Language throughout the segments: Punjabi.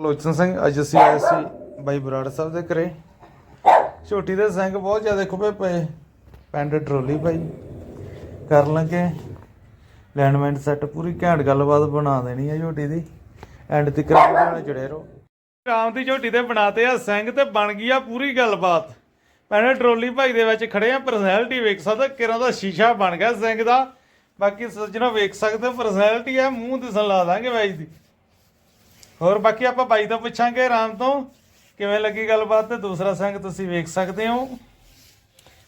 ਲੋਚਨ ਸਿੰਘ, ਅੱਜ ਅਸੀਂ ਆਏ ਸੀ ਬਾਈ ਬਰਾੜ ਸਾਹਿਬ ਦੇ ਘਰੇ। ਝੋਟੀ ਦੇ ਸਿੰਘ ਬਹੁਤ ਜ਼ਿਆਦਾ ਖੁੱਬੇ ਪਏ। ਪੈਂਡ ਟਰੋਲੀ ਭਾਈ ਕਰ ਲਾਂਗੇ। ਲੈਂਡਮੈਂਟ ਸੈੱਟ ਪੂਰੀ ਘੈਂਟ ਗੱਲਬਾਤ ਬਣਾ ਦੇਣੀ ਹੈ ਝੋਟੀ ਦੀ। ਐਂਡ ਤੱਕ ਨਾਲ ਜੁੜੇ ਰਹੋ। ਰਾਮ ਦੀ ਝੋਟੀ ਤੇ ਬਣਾਤੇ ਆ ਸਿੰਘ ਤੇ ਬਣ ਗਈ ਆ ਪੂਰੀ ਗੱਲਬਾਤ। ਪੈਂਡ ਟਰੋਲੀ ਭਾਈ ਦੇ ਵਿੱਚ ਖੜੇ ਆ ਪਰਸਨੈਲਿਟੀ ਵੇਖ ਸਕਦਾ ਕਿਰਾਂ ਦਾ ਸ਼ੀਸ਼ਾ ਬਣ ਗਿਆ ਸਿੰਘ ਦਾ। ਬਾਕੀ ਸੱਜਣੋ ਵੇਖ ਸਕਦੇ ਹੋ ਪਰਸਨੈਲਿਟੀ ਆ, ਮੂੰਹ ਦਿਸਣ ਲਾ ਦਾਂਗੇ ਬਾਈ ਦੀ ਹੋਰ ਬਾਕੀ ਆਪਾਂ ਬਾਈ ਤੋਂ ਪੁੱਛਾਂਗੇ ਰਾਮ ਤੋਂ ਕਿਵੇਂ ਲੱਗੀ ਗੱਲਬਾਤ ਤੇ ਦੂਸਰਾ ਸੰਗ ਤੁਸੀਂ ਵੇਖ ਸਕਦੇ ਹੋ।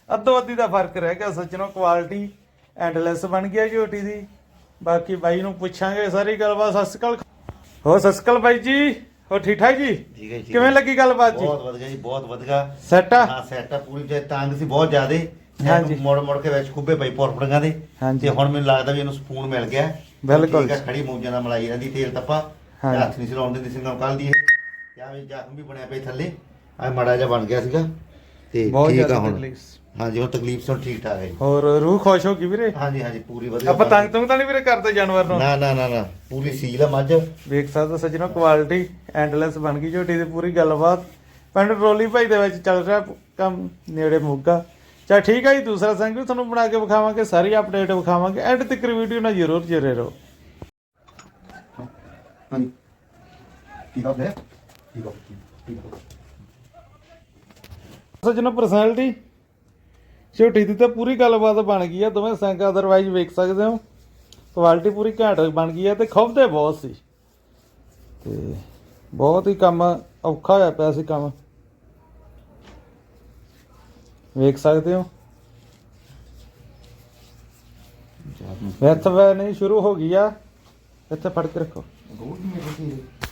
ਅੱਧੋ ਅੱਧੀ ਦਾ ਫ਼ਰਕ ਰਹਿ ਗਿਆ ਸੱਜਣੋ ਕੁਆਲਿਟੀ ਐਂਡਲੈਸ ਬਣ ਗਿਆ ਝੋਟੀ ਦੀ। ਬਾਕੀ ਬਾਈ ਨੂੰ ਪੁੱਛਾਂਗੇ ਸਾਰੀ ਗੱਲਬਾਤ ਸਤਿ ਸ਼੍ਰੀ ਅਕਾਲ। ਹੋਰ ਸਤਿ ਸ਼੍ਰੀ ਅਕਾਲ ਬਾਈ ਜੀ ਹੋਰ ਠੀਕ ਠਾਕ ਜੀ? ਠੀਕ ਹੈ ਜੀ ਕਿਵੇਂ ਲੱਗੀ ਗੱਲਬਾਤ ਜੀ? ਬਹੁਤ ਵਧੀਆ ਜੀ ਬਹੁਤ ਵਧੀਆ। ਸੈੱਟ ਆ? ਹਾਂ ਸੈਟ ਆ ਪੂਰੀ ਜੇ ਤੰਗ ਸੀ ਬਹੁਤ ਜ਼ਿਆਦੇ। ਹਾਂਜੀ। ਮੋੜ ਮੋੜ ਕੇ ਵਿੱਚ ਖੁੱਬੇ ਪਈ ਪੌਰਪੜੀਆਂ ਦੇ। ਤੇ ਹੁਣ ਮੈਨੂੰ ਲੱਗਦਾ ਵੀ ਇਹਨੂੰ ਸਕੂਨ ਮਿਲ ਗਿਆ। ਬਿਲਕੁਲ। ਖੜੀ ਮੌਜਾਂ ਨਾਲ ਮਲਾਈ ਰਹਿੰਦੀ ਤੇਲ ਤੱਪਾ। ਹਾਂਜੀ। ਹੱਥ ਨਹੀਂ ਸੀ ਲਾਉਣ ਦਿੰਦੀ ਸੀ ਨਾਲ ਕੱਲ ਦੀ ਇਹ ਤੇ ਵੀ ਜ਼ਖਮ ਵੀ ਬਣਿਆ ਪਿਆ ਥੱਲੇ। ਆ ਮਾੜਾ ਜਿਹਾ ਬਣ ਗਿਆ ਸੀਗਾ। ਤੇ ਬਹੁਤ ਠੀਕ ਆ ਜ਼ਿਆਦਾ ਹੁਣ। ਤਕਲੀਫ ਹਾਂਜੀ ਹੁਣ ਤਕਲੀਫ ਤੋਂ ਠੀਕ ਠਾਕ ਹੈ ਜੀ। ਹੋਰ ਰੂਹ ਖੁਸ਼ ਹੋ ਗਈ ਵੀਰੇ? ਹਾਂਜੀ ਹਾਂਜੀ ਪੂਰੀ ਵਧੀਆ ਆਪਾਂ ਤੰਗ ਤੁੰਗ ਤਾਂ ਨਹੀਂ ਵੀਰੇ ਕਰਦੇ ਜਾਨਵਰ ਨੂੰ? ਨਾ ਨਾ ਨਾ ਨਾ ਪੂਰੀ ਸੀਲ ਆ ਮੱਝ। ਵੇਖ ਸਕਦੇ ਹੋ ਸੱਜਣੋ ਕੁਆਲਿਟੀ ਐਂਡਲੈਸ ਬਣ ਗਈ ਝੋਟੀ ਦੀ ਪੂਰੀ ਗੱਲਬਾਤ। ਪਿੰਡ ਰੋਲੀ ਭਾਈ ਦੇ ਵਿੱਚ ਚੱਲ ਰਿਹਾ ਕੰਮ ਨੇੜੇ ਮੋਗਾ। ਚਾ ਠੀਕ ਹੈ ਜੀ ਦੂਸਰਾ ਸੰਗ ਵੀ ਤੁਹਾਨੂੰ ਬਣਾ ਕੇ ਵਿਖਾਵਾਂਗੇ ਸਾਰੀ ਅਪਡੇਟ ਵਿਖਾਵਾਂਗੇ। ਐਂਡ ਤੱਕ ਵੀਡੀਓ ਨਾਲ ਜ਼ਰੂਰ ਜੁੜੇ ਰਹੋ। ਹਾਂਜੀ। ਠੀਕ ਆ ਫਿਰ ਠੀਕ ਆ ਠੀਕ ਆ। ਸੱਜਣੋ ਪਰਸਨੈਲਿਟੀ ਝੋਟੀ ਦੀ ਤਾਂ ਪੂਰੀ ਗੱਲਬਾਤ ਬਣ ਗਈ ਆ ਦੋਵੇਂ ਸੰਗ ਅਦਰਵਾਈਜ਼ ਵੇਖ ਸਕਦੇ ਹੋ। ਕੁਆਲਿਟੀ ਪੂਰੀ ਘੈਂਟ ਬਣ ਗਈ ਆ ਤੇ ਖੁੱਬਦੇ ਬਹੁਤ ਸੀ। ਤੇ ਬਹੁਤ ਹੀ ਕੰਮ ਔਖਾ ਹੋਇਆ ਪਿਆ ਸੀ ਕੰਮ। ਵੇਖ ਸਕਦੇ ਹੋ। ਇੱਥੇ ਵੇ ਨਹੀਂ ਸ਼ੁਰੂ ਹੋ ਗਈ ਆ। ਇੱਥੇ ਫੜ ਕੇ ਰੱਖੋ। ਗੋਲ ਨਹੀਂ ਹੈ